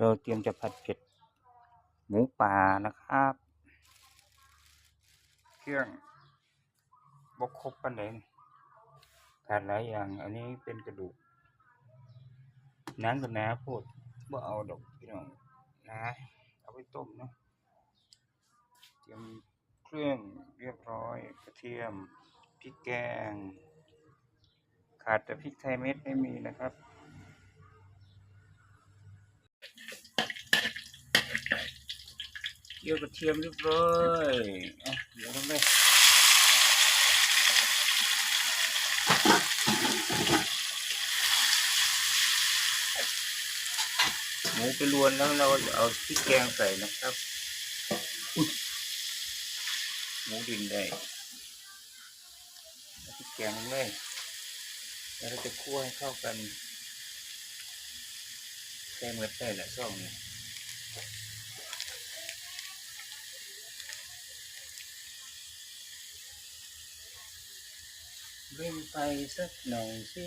เราเตรียมจะผัดเผ็ด หมูป่านะครับ เครื่องบกครบปันเลยขาดหลายอย่าง อันนี้เป็นกระดูกน้ำกับน้าพูดว่าเอาดอกพี่น้องนะเอาไปต้มเนาะเตรียมเครื่องเรียบร้อยกระเทียมพริกแกง ขาดแต่พริกไทยเม็ดไม่มีนะครับ เกี่ยวกระเทียมเรียบร้อยอะเดี๋ยวลงเลยหมูไปรวนแล้วเราเอาพริกแกงใส่นะครับหมูดินได้พริกแกงลงเลยแล้วเราจะคั่วให้เข้ากันใส่เมือได้แหละซ่องนี่ เร่งไฟสักหน่อยสิ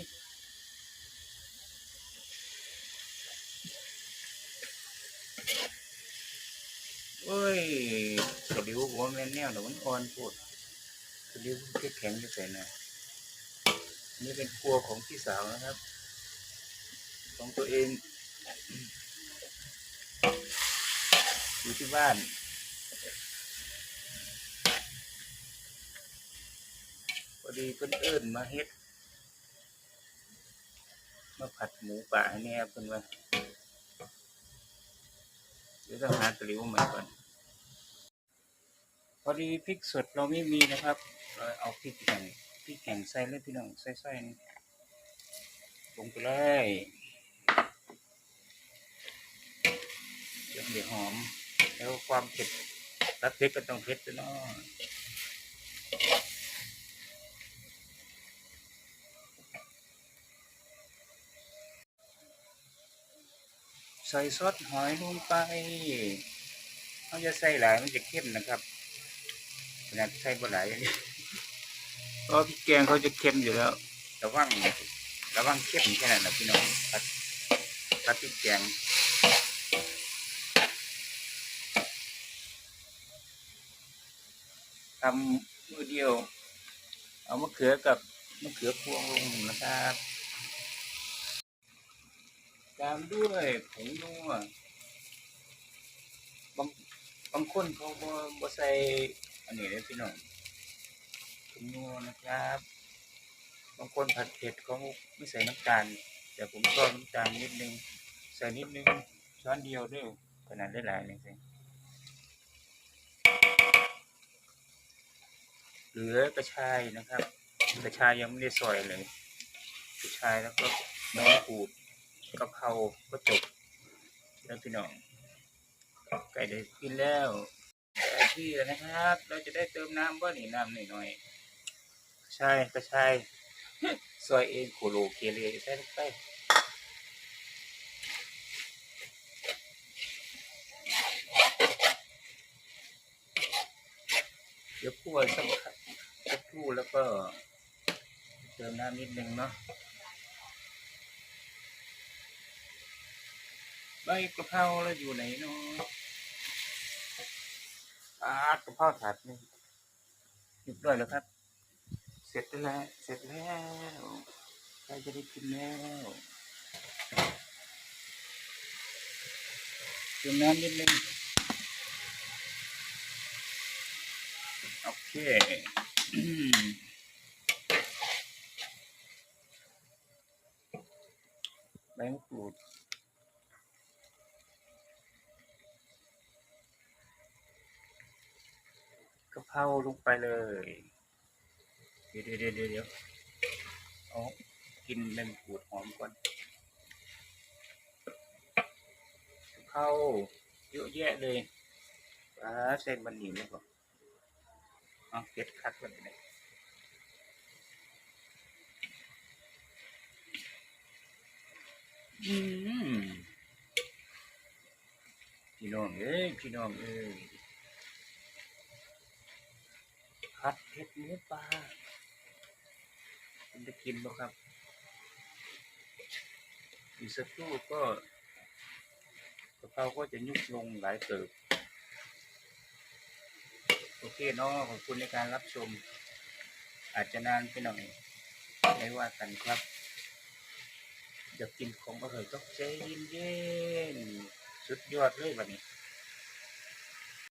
โอ้ยกระดิวหัวแม่นแนวเดี๋ยวมันอ่อนปวดกระดิวแข็งๆจะใส่หน่อยอันนี่เป็นครัวของพี่สาวนะครับ ของตัวเองอยู่ที่บ้าน พอ ดีเพิ่นเอิ้นมาเฮ็ดมาผัดหมูป่าให้แน่เพิ่นว่าเดี๋ยวต้องหาตะหลิวใหม่ก่อนพอดีพริกสดเราไม่มีนะครับ เราเอาพริกแห้งพริกแห้งใส่เลยพี่น้องใส่ๆนี่ลงไปเลยเดี๋ยวเดี๋ยวหอม แล้วความเผ็ดรัดเผ็ดก็ต้องเผ็ดด้วยเนาะ ใส่ซอสหอยลงไปเขาจะใส่หลายมันจะเข้มนะครับขนาดใส่บ่หลายอย่างนี้เพราะพริกแกงเขาจะเค็มอยู่แล้วระวังระวังเข้มแค่นั้นนะพี่น้องผัดผัดพริกแกงทำมือเดียว เอามะเขือกับมะเขือพวงลงนะครับ ตามด้วยผงนัวบางบางคนเขาบ่บ่ใส่อันนี้เลยพี่น้องผงนัวนะครับ บางคนผัดเผ็ดเขาไม่ใส่น้ำตาลแต่ผมชอบน้ำตาลนิดนึงใส่นิดนึงช้อนเดียวด้วยขนาดได้หลายเลยสิเหลือกระชายนะครับ กระชายยังไม่ได้ซอยเลย กระชายแล้วก็ใบมะกรูด กะเพราก็จบแล้วพี่น้องไก่ได้กินแล้วได้ที่แล้วนะครับ เราจะได้เติมน้ำบ่นี่น้ำหน่อยหน่อยๆใช่ก็ใช่ซอยเองโคโลเกเรใส่ลงไปเดี๋ยวคั่วสักสักครู่แล้วก็เติมน้ำนิดนึงเนาะ ใบกะเพราเราอยู่ไหนเนาะปาดกะเพราถาดนี่เรียบร้อยแล้วครับ เสร็จแล้ว เสร็จแล้วใครจะได้กินแล้วเติมน้ำนิดนึงโอเคอืมใบมะกรูดะเพราลงไปเลย เดี๋ยวเดี๋ยวเดี๋ยวเดี๋ยวเอากินเล่นขูดหอมก่อนกะเพราเยอะแยะเลยปลาเส้นมันหนีเลยก่อนเอาเก็ดคัดก่อนเลยอืมพี่น้องเอ้ยพี่น้องเอ้ย ผัดเผ็ดหมูปลาคุณจะกินบ่ครับอีกสักครู่ก็กระเขาก็จะยุบลงหลายเติบ โอเคเนาะขอบคุณในการรับชม อาจจะนานไปหน่อยไม่ว่ากันครับอยากกินของอร่อยก็ใจเย็นๆสุดยอดเลยวันนี้